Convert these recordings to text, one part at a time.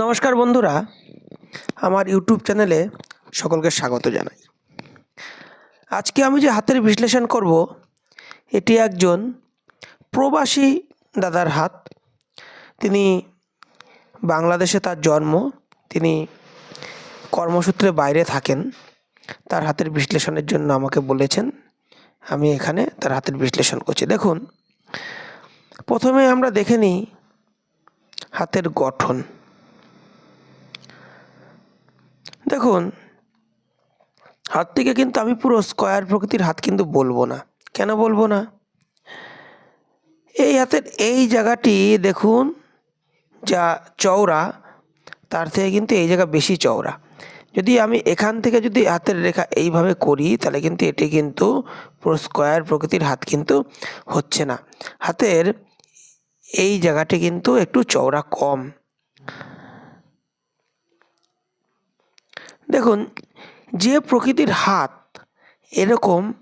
নমস্কার বন্ধুরা, আমার ইউটিউব চ্যানেলে সকলকে স্বাগত জানাই। আজকে আমি যে হাতের বিশ্লেষণ করব, এটি একজন প্রবাসী দাদার হাত। তিনি বাংলাদেশে তার জন্ম, তিনি কর্মসূত্রে বাইরে থাকেন, তার হাতের বিশ্লেষণের জন্য আমাকে বলেছেন। আমি এখানে তার হাতের বিশ্লেষণ করছি। দেখুন, প্রথমে আমরা দেখে নিই হাতের গঠন। দেখুন হাতটিকে কিন্তু আমি পুরো স্কোয়ার প্রকৃতির হাত কিন্তু বলব না। কেন বলব না? এই হাতের এই জায়গাটি দেখুন, যা চওড়া, তার থেকে কিন্তু এই জায়গা বেশি চওড়া। যদি আমি এখান থেকে যদি হাতের রেখা এইভাবে করি, তাহলে কিন্তু এটি কিন্তু পুরো স্কোয়ার প্রকৃতির হাত কিন্তু হচ্ছে না। হাতের এই জায়গাটি কিন্তু একটু চওড়া কম। দেখুন, যে প্রকৃতির হাত এরকম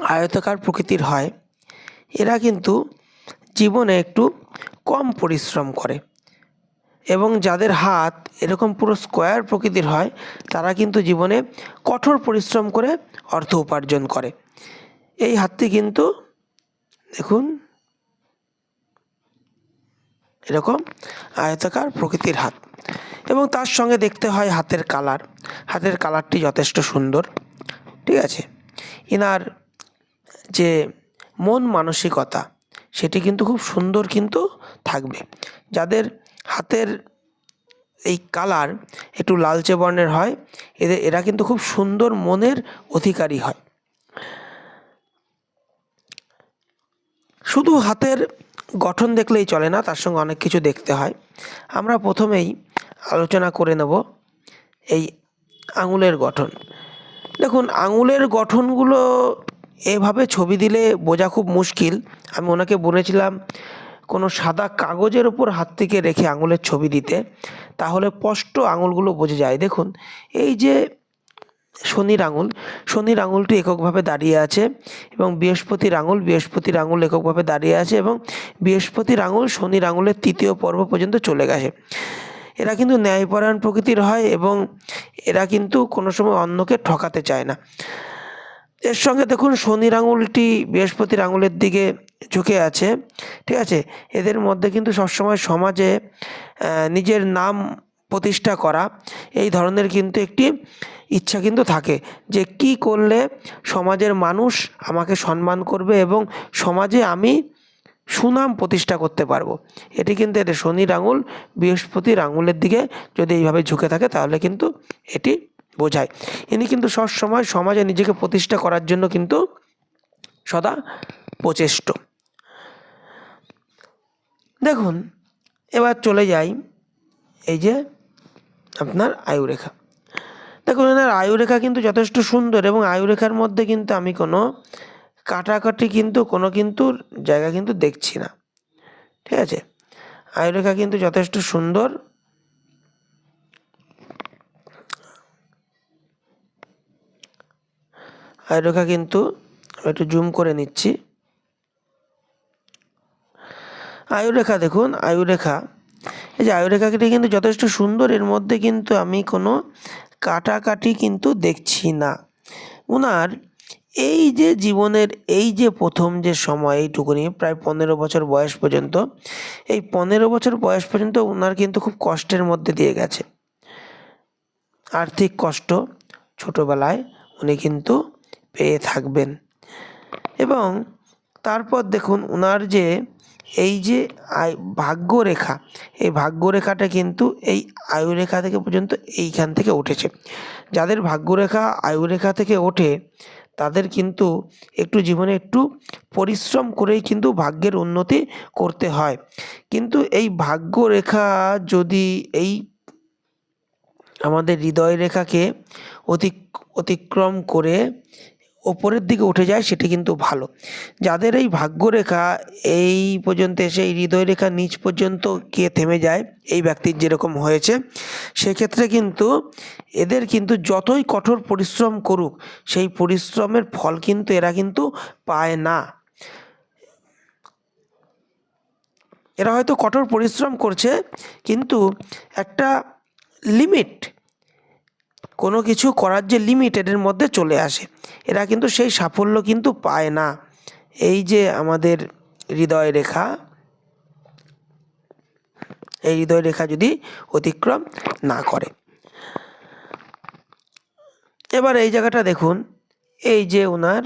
আয়তাকার প্রকৃতির হয়, এরা কিন্তু জীবনে একটু কম পরিশ্রম করে। এবং যাদের হাত এরকম পুরো স্কোয়ার প্রকৃতির হয়, তারা কিন্তু জীবনে কঠোর পরিশ্রম করে অর্থ উপার্জন করে। এই হাতটি কিন্তু, দেখুন, এরকম আয়তাকার প্রকৃতির হাত। এবং তার সঙ্গে দেখতে হয় হাতের কালার। হাতের কালারটি যথেষ্ট সুন্দর। ঠিক আছে? এনার যে মন মানসিকতা, সেটি কিন্তু খুব সুন্দর কিন্তু থাকবে। যাদের হাতের এই কালার একটু লালচে বর্ণের হয়, এদের, এরা কিন্তু খুব সুন্দর মনের অধিকারী হয়। শুধু হাতের গঠন দেখলেই চলে না, তার সঙ্গে অনেক কিছু দেখতে হয়। আমরা প্রথমেই আলোচনা করে নেব এই আঙুলের গঠন। দেখুন, আঙুলের গঠনগুলো এভাবে ছবি দিলে বোঝা খুব মুশকিল। আমি ওনাকে বলেছিলাম, কোনো সাদা কাগজের ওপর হাত থেকে রেখে আঙুলের ছবি দিতে, তাহলে স্পষ্ট আঙুলগুলো বোঝা যায়। দেখুন, এই যে শনির আঙুল, শনির আঙুলটি এককভাবে দাঁড়িয়ে আছে এবং বৃহস্পতির আঙুল বৃহস্পতির আঙুল এককভাবে দাঁড়িয়ে আছে এবং বৃহস্পতির আঙুল শনির আঙুলের তৃতীয় পর্ব পর্যন্ত চলে গেছে। এরা কিন্তু ন্যায়পরায়ণ প্রকৃতির হয় এবং এরা কিন্তু কোনো সময় অন্যকে ঠকাতে চায় না। এর সঙ্গে দেখুন শনির আঙুলটি বৃহস্পতির আঙুলের দিকে ঝুঁকে আছে, ঠিক আছে? এদের মধ্যে কিন্তু সবসময় সমাজে নিজের নাম প্রতিষ্ঠা করা, এই ধরনের কিন্তু একটি ইচ্ছা কিন্তু থাকে যে কি করলে সমাজের মানুষ আমাকে সম্মান করবে এবং সমাজে আমি সুনাম প্রতিষ্ঠা করতে পারব। এটি কিন্তু এদের শনির আঙুল বৃহস্পতির আঙুলের দিকে যদি এইভাবে ঝুঁকে থাকে তাহলে কিন্তু এটি বোঝায়। ইনি কিন্তু সবসময় সমাজে নিজেকে প্রতিষ্ঠা করার জন্য কিন্তু সদা প্রচেষ্ট। দেখুন, এবার চলে যাই এই যে আপনার আয়ুরেখা। দেখুন, এনার আয়ুরেখা কিন্তু যথেষ্ট সুন্দর এবং আয়ুরেখার মধ্যে কিন্তু আমি কোনো কাটাকাটি কিন্তু, কোনো কিন্তু জায়গা কিন্তু দেখছি না। ঠিক আছে? আয়ুরেখা কিন্তু যথেষ্ট সুন্দর। আয়ুরেখা কিন্তু একটু জুম করে নিচ্ছি। আয়ুরেখা দেখুন, আয়ুরেখা। এই যে আয়ুরেখাটি কিন্তু যথেষ্ট সুন্দর, এর মধ্যে কিন্তু আমি কোনো কাটাকাটি কিন্তু দেখছি না। ওনার এই যে জীবনের এই যে প্রথম যে সময় এইটুকুনি, প্রায় পনেরো বছর বয়স পর্যন্ত, এই পনেরো বছর বয়স পর্যন্ত ওনার কিন্তু খুব কষ্টের মধ্যে দিয়ে গেছে। আর্থিক কষ্ট ছোটোবেলায় উনি কিন্তু পেয়ে থাকবেন। এবং তারপর দেখুন ওনার যে এই যে আয়, ভাগ্যরেখা, এই ভাগ্যরেখাটা কিন্তু এই আয়ুরেখা থেকে পর্যন্ত এইখান থেকে উঠেছে। যাদের ভাগ্যরেখা আয়ুরেখা থেকে ওঠে তাদের কিন্তু একটু জীবনে একটু পরিশ্রম করেই কিন্তু ভাগ্যের উন্নতি করতে হয়। কিন্তু এই ভাগ্যরেখা যদি এই আমাদের হৃদয় রেখাকে অতিক, অতিক্রম করে ওপরের দিকে উঠে যায় সেটি কিন্তু ভালো। যাদের এই ভাগ্যরেখা এই পর্যন্ত এসে এই হৃদয় রেখা নিচ পর্যন্ত কে থেমে যায়, এই ব্যক্তির যেরকম হয়েছে, সেক্ষেত্রে কিন্তু এদের কিন্তু যতই কঠোর পরিশ্রম করুক, সেই পরিশ্রমের ফল কিন্তু এরা কিন্তু পায় না। এরা হয়তো কঠোর পরিশ্রম করছে, কিন্তু একটা লিমিট কোনো কিছু করার যে লিমিট এদের মধ্যে চলে আসে, এরা কিন্তু সেই সাফল্য কিন্তু পায় না। এই যে আমাদের হৃদয় রেখা, এই হৃদয় রেখা যদি অতিক্রম না করে। এবার এই জায়গাটা দেখুন, এই যে ওনার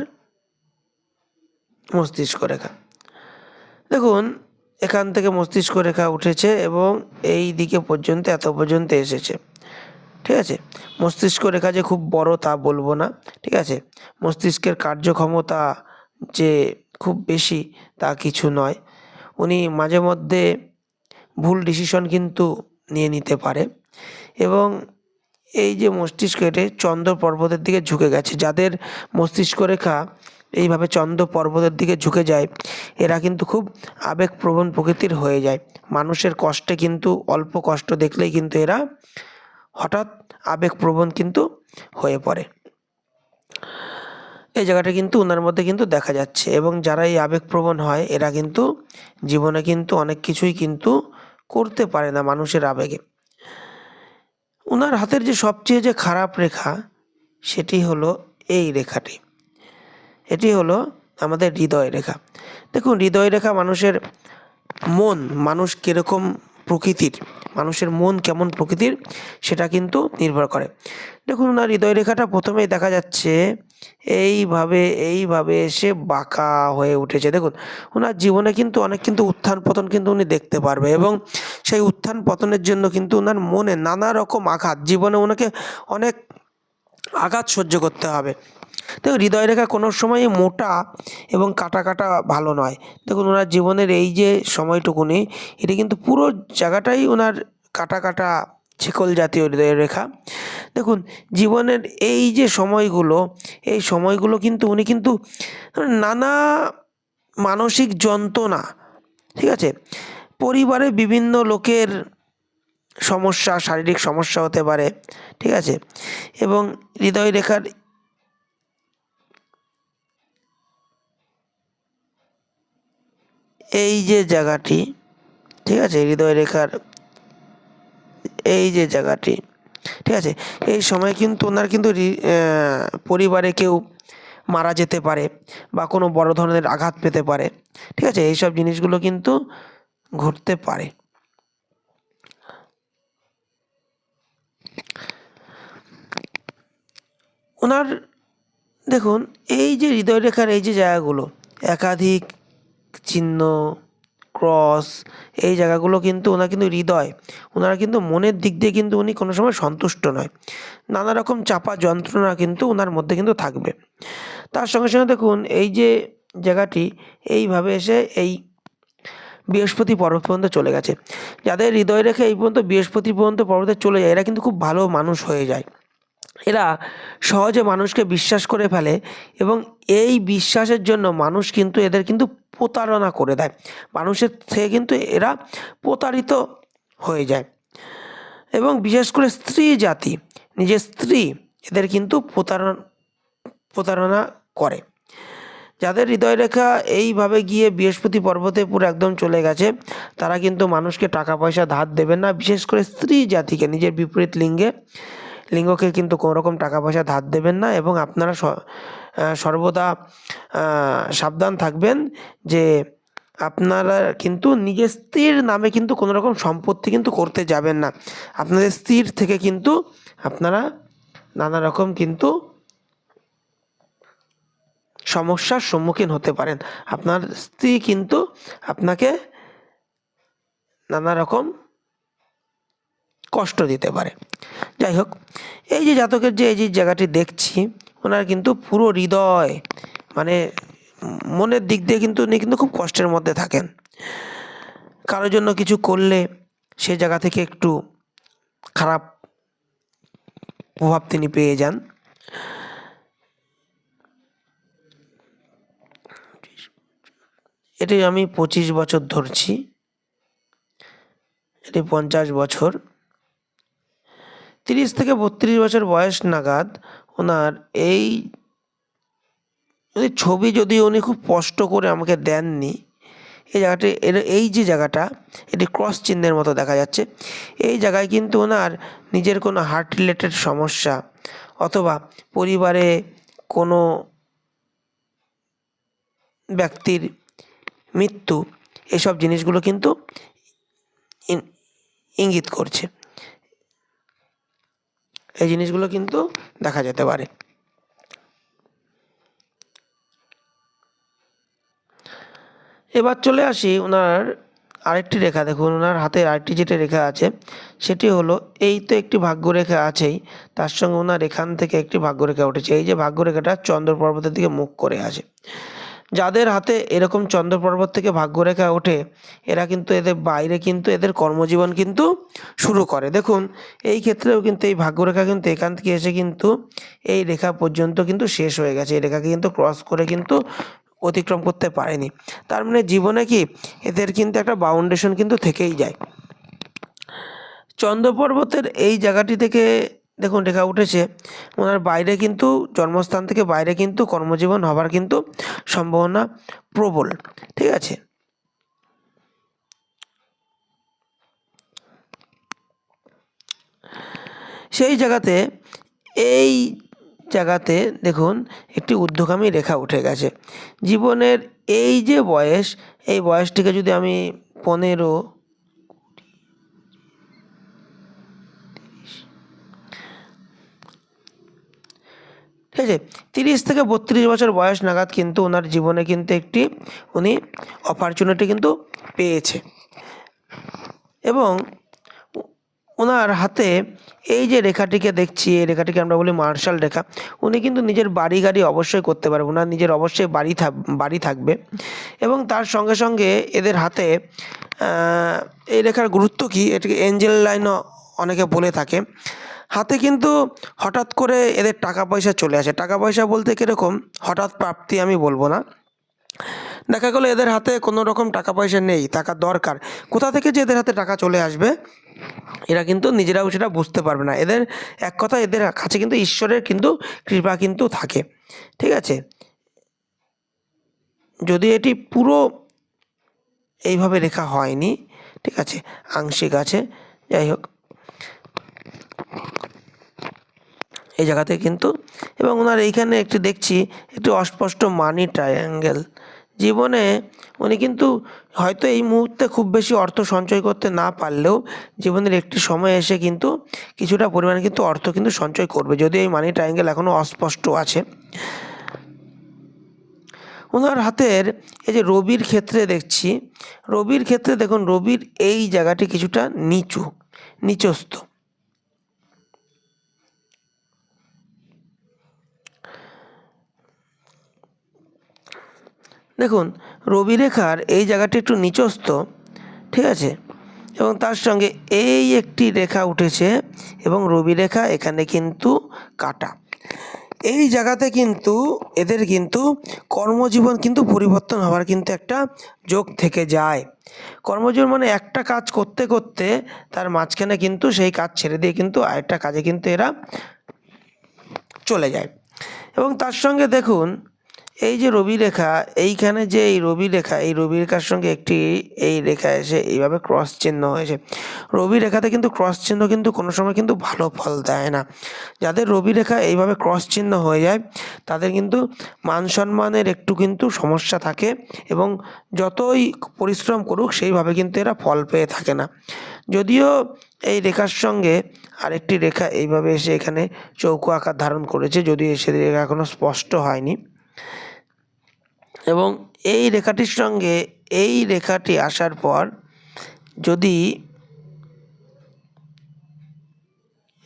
মস্তিষ্ক রেখা। দেখুন, এখান থেকে মস্তিষ্ক রেখা উঠেছে এবং এই দিকে পর্যন্ত, এত পর্যন্ত এসেছে। ঠিক আছে? মস্তিষ্ক রেখা যে খুব বড় তা বলব না, ঠিক আছে? মস্তিষ্কের কার্যক্ষমতা যে খুব বেশি তা কিছু নয়। উনি মাঝে মধ্যে ভুল ডিসিশন কিন্তু নিয়ে নিতে পারে। এবং এই যে মস্তিষ্ক, এটি চন্দ্র পর্বতের দিকে ঝুঁকে গেছে। যাদের মস্তিষ্ক রেখা এইভাবে চন্দ্র পর্বতের দিকে ঝুঁকে যায়, এরা কিন্তু খুব আবেগপ্রবণ প্রকৃতির হয়ে যায়। মানুষের কষ্টে কিন্তু অল্প কষ্ট দেখলেই কিন্তু এরা হঠাৎ আবেগপ্রবণ কিন্তু হয়ে পড়ে। এই জায়গাটা কিন্তু ওনার মধ্যে কিন্তু দেখা যাচ্ছে এবং যারা এই আবেগপ্রবণ হয়, এরা কিন্তু জীবনে কিন্তু অনেক কিছুই কিন্তু করতে পারে না মানুষের আবেগে। ওনার হাতের যে সবচেয়ে যে খারাপ রেখা, সেটি হলো এই রেখাটি। এটি হলো আমাদের হৃদয় রেখা। দেখুন, হৃদয় রেখা মানুষের মন, মানুষ কীরকম প্রকৃতির, মানুষের মন কেমন প্রকৃতির, সেটা কিন্তু নির্ভর করে। দেখুন ওনার হৃদয় রেখাটা প্রথমেই দেখা যাচ্ছে, এইভাবে এইভাবে এসে বাঁকা হয়ে উঠেছে। দেখুন, ওনার জীবনে কিন্তু অনেক কিন্তু উত্থান পতন কিন্তু উনি দেখতে পারবে এবং সেই উত্থান পতনের জন্য কিন্তু ওনার মনে নানা রকম আঘাত। জীবনে ওনাকে অনেক আঘাত সহ্য করতে হবে। দেখুন হৃদয় রেখা কোনো সময়ই মোটা এবং কাটা কাটা ভালো নয়। দেখুন, ওনার জীবনের এই যে সময়টুকুনি, এটি কিন্তু পুরো জায়গাটাই ওনার কাটা কাটা ছেকল জাতীয় হৃদয় রেখা। দেখুন, জীবনের এই যে সময়গুলো, এই সময়গুলো কিন্তু উনি কিন্তু নানা মানসিক যন্ত্রণা, ঠিক আছে? পরিবারে বিভিন্ন লোকের সমস্যা, শারীরিক সমস্যা হতে পারে, ঠিক আছে? এবং হৃদয় রেখার এই যে জায়গাটি, ঠিক আছে হৃদয় রেখার এই যে জায়গাটি, ঠিক আছে, এই সময় কিন্তু ওনার কিন্তু পরিবারে কেউ মারা যেতে পারে বা কোনো বড় ধরনের আঘাত পেতে পারে, ঠিক আছে, এইসব জিনিসগুলো কিন্তু ঘটতে পারে। ওনার, দেখুন, এই যে হৃদয় রেখার এই যে জায়গাগুলো, একাধিক চিহ্ন ক্রস এই জায়গাগুলো কিন্তু ওনার কিন্তু হৃদয়। ওনারা কিন্তু মনের দিক দিয়ে কিন্তু উনি কোনো সময় সন্তুষ্ট নয়। নানা রকম চাপা যন্ত্রণা কিন্তু ওনার মধ্যে কিন্তু থাকবে। তার সঙ্গে সঙ্গে দেখুন, এই যে জায়গাটি, এইভাবে এসে এই বৃহস্পতি পর্বত পর্যন্ত চলে গেছে। যাদের হৃদয় রেখে এই পর্যন্ত বৃহস্পতি পর্যন্ত পর্বতে চলে যায়, এরা কিন্তু খুব ভালো মানুষ হয়ে যায়। এরা সহজে মানুষকে বিশ্বাস করে ফেলে এবং এই বিশ্বাসের জন্য মানুষ কিন্তু এদের কিন্তু প্রতারণা করে দেয়। মানুষের থেকে কিন্তু এরা প্রতারিত হয়ে যায়। এবং বিশেষ করে স্ত্রী জাতি, নিজের স্ত্রী এদের কিন্তু প্রতারণা প্রতারণা করে। যাদের হৃদয় রেখা এইভাবে গিয়ে বৃহস্পতি পর্বতে পুরো একদম চলে গেছে, তারা কিন্তু মানুষকে টাকা পয়সা ধার দেবেন না। বিশেষ করে স্ত্রী জাতিকে, নিজের বিপরীত লিঙ্গে লিঙ্গকে কিন্তু কোনো রকম টাকা পয়সা ধার দেবেন না এবং আপনারা সর্বদা সাবধান থাকবেন যে আপনারা কিন্তু নিজের স্ত্রীর নামে কিন্তু কোনো রকম সম্পত্তি কিন্তু করতে যাবেন না। আপনাদের স্ত্রীর থেকে কিন্তু আপনারা নানা রকম কিন্তু সমস্যার সম্মুখীন হতে পারেন। আপনার স্ত্রী কিন্তু আপনাকে নানা রকম কষ্ট দিতে পারে। যাই হোক, এই যে জাতকের যে এই যে জায়গাটি দেখছি, ওনার কিন্তু পুরো হৃদয় মানে মনের দিক দিয়ে কিন্তু উনি কিন্তু খুব কষ্টের মধ্যে থাকেন। কারোর জন্য কিছু করলে সে জায়গা থেকে একটু খারাপ প্রভাব তিনি পেয়ে যান। এটি আমি পঁচিশ বছর ধরছি, এটি পঞ্চাশ বছর। তিরিশ থেকে বত্রিশ বছর বয়স নাগাদ ওনার এই ছবি যদি উনি খুব স্পষ্ট করে আমাকে দেননি, এই জায়গাটি এই যে জায়গাটা, এটি ক্রস চিহ্নের মতো দেখা যাচ্ছে। এই জায়গায় কিন্তু ওনার নিজের কোনো হার্ট রিলেটেড সমস্যা অথবা পরিবারে কোনো ব্যক্তির মৃত্যু, এসব জিনিসগুলো কিন্তু ইঙ্গিত করছে। এই জিনিসগুলো কিন্তু দেখা যেতে পারে। এবার চলে আসি ওনার আরেকটি রেখা। দেখুন, ওনার হাতে আরেকটি যেটা রেখা আছে, সেটি হলো, এই তো একটি ভাগ্যরেখা আছেই, তার সঙ্গে ওনার এখান থেকে একটি ভাগ্যরেখা উঠেছে। এই যে ভাগ্যরেখাটা চন্দ্র পর্বতের দিকে মুখ করে আছে যাদের হাতে এরকম চন্দ্র পর্বত থেকে ভাগ্যরেখা ওঠে, এরা কিন্তু এদের বাইরে কিন্তু এদের কর্মজীবন কিন্তু শুরু করে। দেখুন, এই ক্ষেত্রেও কিন্তু এই ভাগ্যরেখা কিন্তু এখান থেকে এসে কিন্তু এই রেখা পর্যন্ত কিন্তু শেষ হয়ে গেছে। এই রেখাকে কিন্তু ক্রস করে কিন্তু অতিক্রম করতে পারেনি। তার মানে জীবনে কি এদের কিন্তু একটা বাউন্ডেশন কিন্তু থেকেই যায়। চন্দ্র পর্বতের এই জায়গাটি থেকে দেখুন রেখা উঠেছে, ওনার বাইরে কিন্তু, জন্মস্থান থেকে বাইরে কিন্তু কর্মজীবন হবার কিন্তু সম্ভাবনা প্রবল। ঠিক আছে? সেই জায়গাতে, এই জায়গাতে দেখুন, একটি ঊর্ধ্বগামী রেখা উঠে গেছে। জীবনের এই যে বয়স, এই বয়সটিকে যদি আমি পনেরো ঠিক আছে? তিরিশ থেকে বত্রিশ বছর বয়স নাগাদ কিন্তু ওনার জীবনে কিন্তু একটি উনি অপরচুনিটি কিন্তু পেয়েছে। এবং ওনার হাতে এই যে রেখাটিকে দেখছি, এই রেখাটিকে আমরা বলি মার্শাল রেখা, উনি কিন্তু নিজের বাড়ি গাড়ি অবশ্যই করতে পারবে ওনার নিজের অবশ্যই বাড়ি বাড়ি থাকবে। এবং তার সঙ্গে সঙ্গে এদের হাতে এই রেখার গুরুত্ব কী? এটাকে এঞ্জেল লাইনও অনেকে বলে থাকে। হাতে কিন্তু হঠাৎ করে এদের টাকা পয়সা চলে আসে। টাকা পয়সা বলতে কীরকম? হঠাৎ প্রাপ্তি আমি বলব না। দেখা গেলো এদের হাতে কোনো রকম টাকা পয়সা নেই টাকা দরকার। কোথা থেকে যে এদের হাতে টাকা চলে আসবে? এরা কিন্তু নিজেরাও সেটা বুঝতে পারবে না। এদের, এক কথা এদের কাছে কিন্তু ঈশ্বরের কিন্তু কৃপা কিন্তু থাকে। ঠিক আছে? যদি এটি পুরো এইভাবে লেখা হয়নি, ঠিক আছে? আংশিক আছে। যাই হোক। এই জায়গাতে কিন্তু। এবং ওনার এইখানে একটি দেখছি, একটি অস্পষ্ট মানি ট্রায়াঙ্গেল জীবনে উনি কিন্তু হয়তো এই মুহূর্তে খুব বেশি অর্থ সঞ্চয় করতে না পারলেও জীবনের একটি সময় এসে কিন্তু কিছুটা পরিমাণে কিন্তু অর্থ কিন্তু সঞ্চয় করবে। যদি এই মানি ট্রায়াঙ্গেল এখনও অস্পষ্ট আছে। ওনার হাতের এই যে রবির ক্ষেত্রে দেখছি, রবির ক্ষেত্রে দেখুন, রবির এই জায়গাটি কিছুটা নিচু, নিচস্থ। দেখুন, রবি রেখার এই জায়গাটি একটু নিচস্থ, ঠিক আছে? এবং তার সঙ্গে এই একটি রেখা উঠেছে এবং রবি রেখা এখানে কিন্তু কাটা। এই জায়গাতে কিন্তু, এদের কিন্তু কর্মজীবন কিন্তু পরিবর্তন হওয়ার কিন্তু একটা যোগ থেকে যায়। কর্মজীবন মানে একটা কাজ করতে করতে তার মাঝখানে কিন্তু সেই কাজ ছেড়ে দিয়ে কিন্তু আরেকটা কাজে কিন্তু এরা চলে যায়। এবং তার সঙ্গে দেখুন এই যে রবি রেখা, এইখানে যে এই রবি রেখা, এই রবি রেখার সঙ্গে একটি এই রেখা এসে এইভাবে ক্রস চিহ্ন হয়েছে। রবি রেখাতে কিন্তু ক্রস চিহ্ন কিন্তু কোনো সময় কিন্তু ভালো ফল দেয় না। যাদের রবি রেখা এইভাবে ক্রস চিহ্ন হয়ে যায়, তাদের কিন্তু মান সম্মানের একটু কিন্তু সমস্যা থাকে এবং যতই পরিশ্রম করুক, সেইভাবে কিন্তু এরা ফল পেয়ে থাকে না। যদিও এই রেখার সঙ্গে আরেকটি রেখা এইভাবে এসে এখানে চৌকো আকার ধারণ করেছে, যদিও সে রেখা এখনও স্পষ্ট হয়নি। এবং এই রেখাটির সঙ্গে এই রেখাটি আসার পর যদি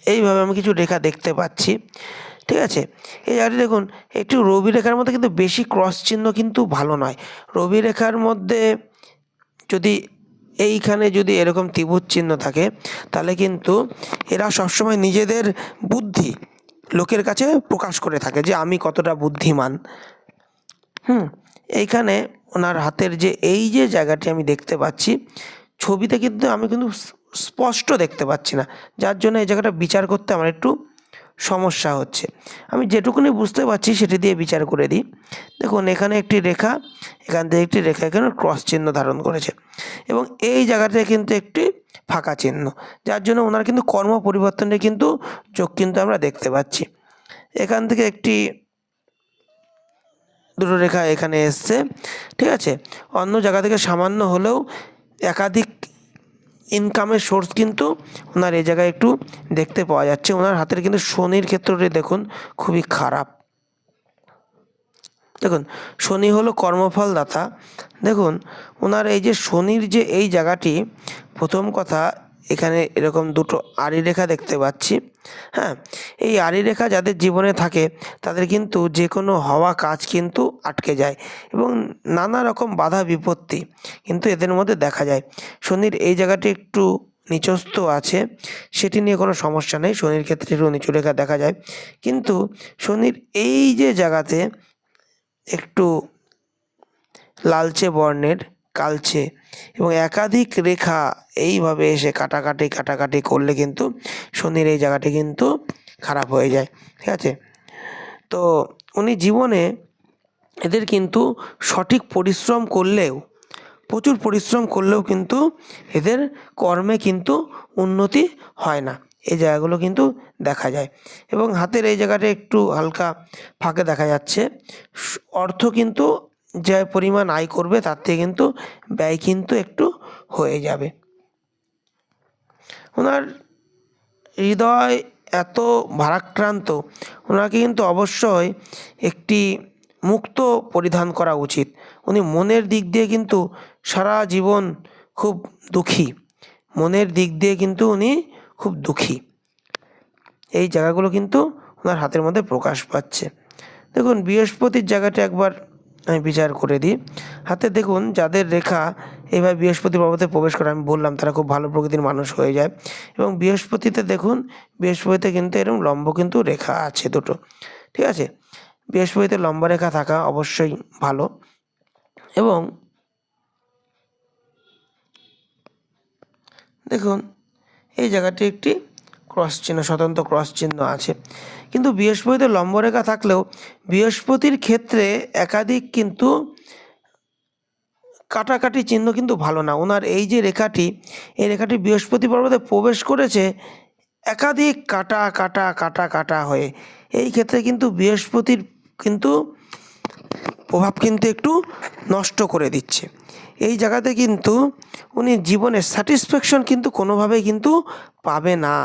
এইভাবে আমি কিছু রেখা দেখতে পাচ্ছি, ঠিক আছে? এই জায়গাটি দেখুন, একটু রবি রেখার মধ্যে কিন্তু বেশি ক্রস চিহ্ন কিন্তু ভালো নয়। রবি রেখার মধ্যে যদি এইখানে যদি এরকম ত্রিভুজ চিহ্ন থাকে, তাহলে কিন্তু এরা সবসময় নিজেদের বুদ্ধি লোকের কাছে প্রকাশ করে থাকে যে আমি কতটা বুদ্ধিমান। হুম? এইখানে ওনার হাতের যে এই যে জায়গাটি আমি দেখতে পাচ্ছি, ছবিতে কিন্তু আমি কিন্তু স্পষ্ট দেখতে পাচ্ছি না। যার জন্য এই জায়গাটা বিচার করতে আমার একটু সমস্যা হচ্ছে। আমি যেটুকুনি বুঝতে পারছি সেটি দিয়ে বিচার করে দিই। দেখুন, এখানে একটি রেখা, এখান থেকে একটি রেখা এখানে ক্রস চিহ্ন ধারণ করেছে। এবং এই জায়গাটায় কিন্তু একটি ফাঁকা চিহ্ন, যার জন্য ওনার কিন্তু কর্ম পরিবর্তনের কিন্তু চোখ কিন্তু আমরা দেখতে পাচ্ছি। এখান থেকে একটি দুটো রেখা এখানে এসছে, ঠিক আছে? অন্য জায়গা থেকে সামান্য হলেও একাধিক ইনকামের সোর্স কিন্তু ওনার এই জায়গায় একটু দেখতে পাওয়া যাচ্ছে। ওনার হাতের কিন্তু শনির ক্ষেত্রটি দেখুন খুবই খারাপ। দেখুন, শনি হলো কর্মফলদাতা। দেখুন, ওনার এই যে শনির যে এই জায়গাটি, প্রথম কথা এখানে এরকম দুটো আড়ি রেখা দেখতে পাচ্ছি। হ্যাঁ এই আড়ি রেখা যাদের জীবনে থাকে, তাদের কিন্তু যে কোনো হওয়া কাজ কিন্তু আটকে যায় এবং নানা রকম বাধা বিপত্তি কিন্তু এদের মধ্যে দেখা যায়। শনির এই জায়গাটি একটু নিচস্থ আছে, সেটি নিয়ে কোনো সমস্যা নেই, শনির ক্ষেত্রে একটু নিচু রেখা দেখা যায়। কিন্তু শনির এই যে জায়গাতে একটু লালচে বর্ণের কালচে। এবং একাধিক রেখা এইভাবে এসে কাটাকাটি কাটাকাটি করলে কিন্তু শনির এই জায়গাটি কিন্তু খারাপ হয়ে যায়। ঠিক আছে? তো উনি জীবনে এদের কিন্তু সঠিক পরিশ্রম করলেও, প্রচুর পরিশ্রম করলেও কিন্তু এদের কর্মে কিন্তু উন্নতি হয় না। এই জায়গাগুলো কিন্তু দেখা যায়। এবং হাতের এই জায়গাটা একটু হালকা ফাঁকে দেখা যাচ্ছে। অর্থ কিন্তু যে পরিমাণ আয় করবে তার থেকে কিন্তু ব্যয় কিন্তু একটু হয়ে যাবে। ওনার হৃদয় এত ভারাক্রান্ত, ওনাকে কিন্তু অবশ্যই একটি মুক্ত পরিধান করা উচিত। উনি মনের দিক দিয়ে কিন্তু সারা জীবন খুব দুঃখী। মনের দিক দিয়ে কিন্তু উনি খুব দুঃখী। এই জায়গাগুলো কিন্তু ওনার হাতের মধ্যে প্রকাশ পাচ্ছে। দেখুন, বৃহস্পতির জায়গাটা একবার আমি বিচার করে দিই। হাতে দেখুন, যাদের রেখা এইভাবে বৃহস্পতি পর্বতে প্রবেশ করে, আমি বললাম, তারা খুব ভালো প্রকৃতির মানুষ হয়ে যায়। এবং বৃহস্পতিতে দেখুন, বৃহস্পতিতে কিন্তু এরকম লম্ব কিন্তু রেখা আছে দুটো। ঠিক আছে? বৃহস্পতিতে লম্বা রেখা থাকা অবশ্যই ভালো। এবং দেখুন, এই জায়গাটি একটি ক্রস চিহ্ন, স্বতন্ত্র ক্রস চিহ্ন আছে। কিন্তু বৃহস্পতিতে লম্বরেখা থাকলেও বৃহস্পতির ক্ষেত্রে একাধিক কিন্তু কাটাকাটি চিহ্ন কিন্তু ভালো না। ওনার এই যে রেখাটি, এই রেখাটি বৃহস্পতি পর্বতে প্রবেশ করেছে একাধিক কাটা কাটা কাটা কাটা হয়ে। এই ক্ষেত্রে কিন্তু বৃহস্পতির কিন্তু প্রভাব কিন্তু একটু নষ্ট করে দিচ্ছে। এই জায়গাতে কিন্তু উনি জীবনের স্যাটিসফ্যাকশন কিন্তু কোনোভাবেই কিন্তু পাবে না।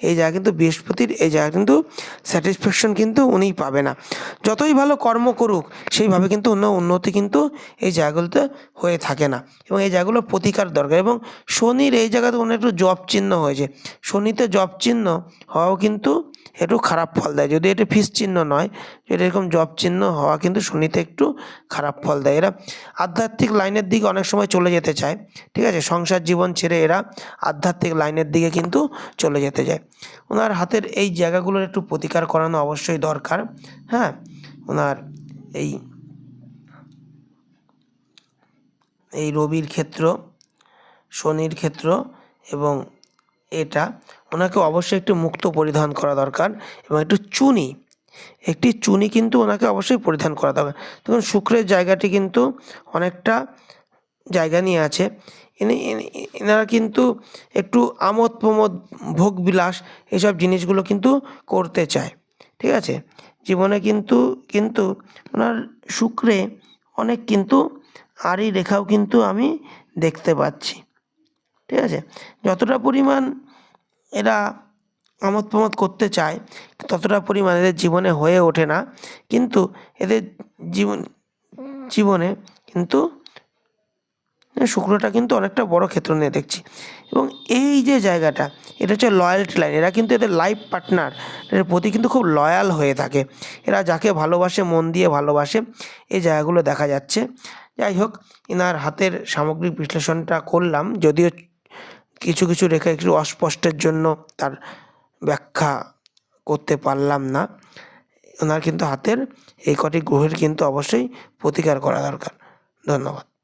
এই জায়গা কিন্তু বৃহস্পতির, এই জায়গা কিন্তু স্যাটিসফ্যাকশন কিন্তু উনি পাবে না। যতই ভালো কর্ম করুক, সেইভাবে কিন্তু অন্য উন্নতি কিন্তু এই জায়গাগুলোতে হয়ে থাকে না। এবং এই জায়গাগুলো প্রতিকার দরকার। এবং শনির এই জায়গাতে উনি একটু জব চিহ্ন হয়েছে। শনিতে জব চিহ্ন হওয়াও কিন্তু একটু খারাপ ফল দেয়। যদি এটা ফিস চিহ্ন নয়, যদি এরকম জব চিহ্ন হওয়া কিন্তু শনিতে একটু খারাপ ফল দেয়। এরা আধ্যাত্মিক লাইনের দিকে অনেক সময় চলে যেতে চায়, ঠিক আছে? সংসার জীবন ছেড়ে এরা আধ্যাত্মিক লাইনের দিকে কিন্তু চলে যেতে যায় ওনার হাতের এই জায়গাগুলোর একটু প্রতিকার করানো অবশ্যই দরকার হ্যাঁ? ওনার এই এই রবির ক্ষেত্র, শনির ক্ষেত্র এবং এটা, ওনাকে অবশ্যই একটু মুক্ত পরিধান করা দরকার এবং একটু চুনি, একটি চুনি কিন্তু ওনাকে অবশ্যই পরিধান করা দরকার। দেখুন, শুক্রের জায়গাটি কিন্তু অনেকটা জায়গা নিয়ে আছে। এনারা কিন্তু একটু আমোদ প্রমোদ, ভোগ বিলাস এইসব জিনিসগুলো কিন্তু করতে চায়। ঠিক আছে? জীবনে কিন্তু কিন্তু ওনার শুক্রে অনেক কিন্তু আড়ি রেখাও কিন্তু আমি দেখতে পাচ্ছি। ঠিক আছে? যতটা পরিমাণ এরা আমোদ প্রমোদ করতে চায়, ততটা পরিমাণ এদের জীবনে হয়ে ওঠে না। কিন্তু এদের জীবন, জীবনে কিন্তু শুক্রটা কিন্তু অনেকটা বড় ক্ষেত্র নিয়ে দেখছি। এবং এই যে জায়গাটা, এটা হচ্ছে লয়্যালটি লাইন এরা কিন্তু এদের লাইফ পার্টনার এর প্রতি কিন্তু খুব লয়াল হয়ে থাকে। এরা যাকে ভালোবাসে, মন দিয়ে ভালোবাসে, এই জায়গাগুলো দেখা যাচ্ছে। যাই হোক এনার হাতের সামগ্রিক বিশ্লেষণটা করলাম, যদিও কিছু কিছু রেখা একটু অস্পষ্টের জন্য তার ব্যাখ্যা করতে পারলাম না। ওনার কিন্তু হাতের এই কটি গ্রহের কিন্তু অবশ্যই প্রতিকার করা দরকার। ধন্যবাদ।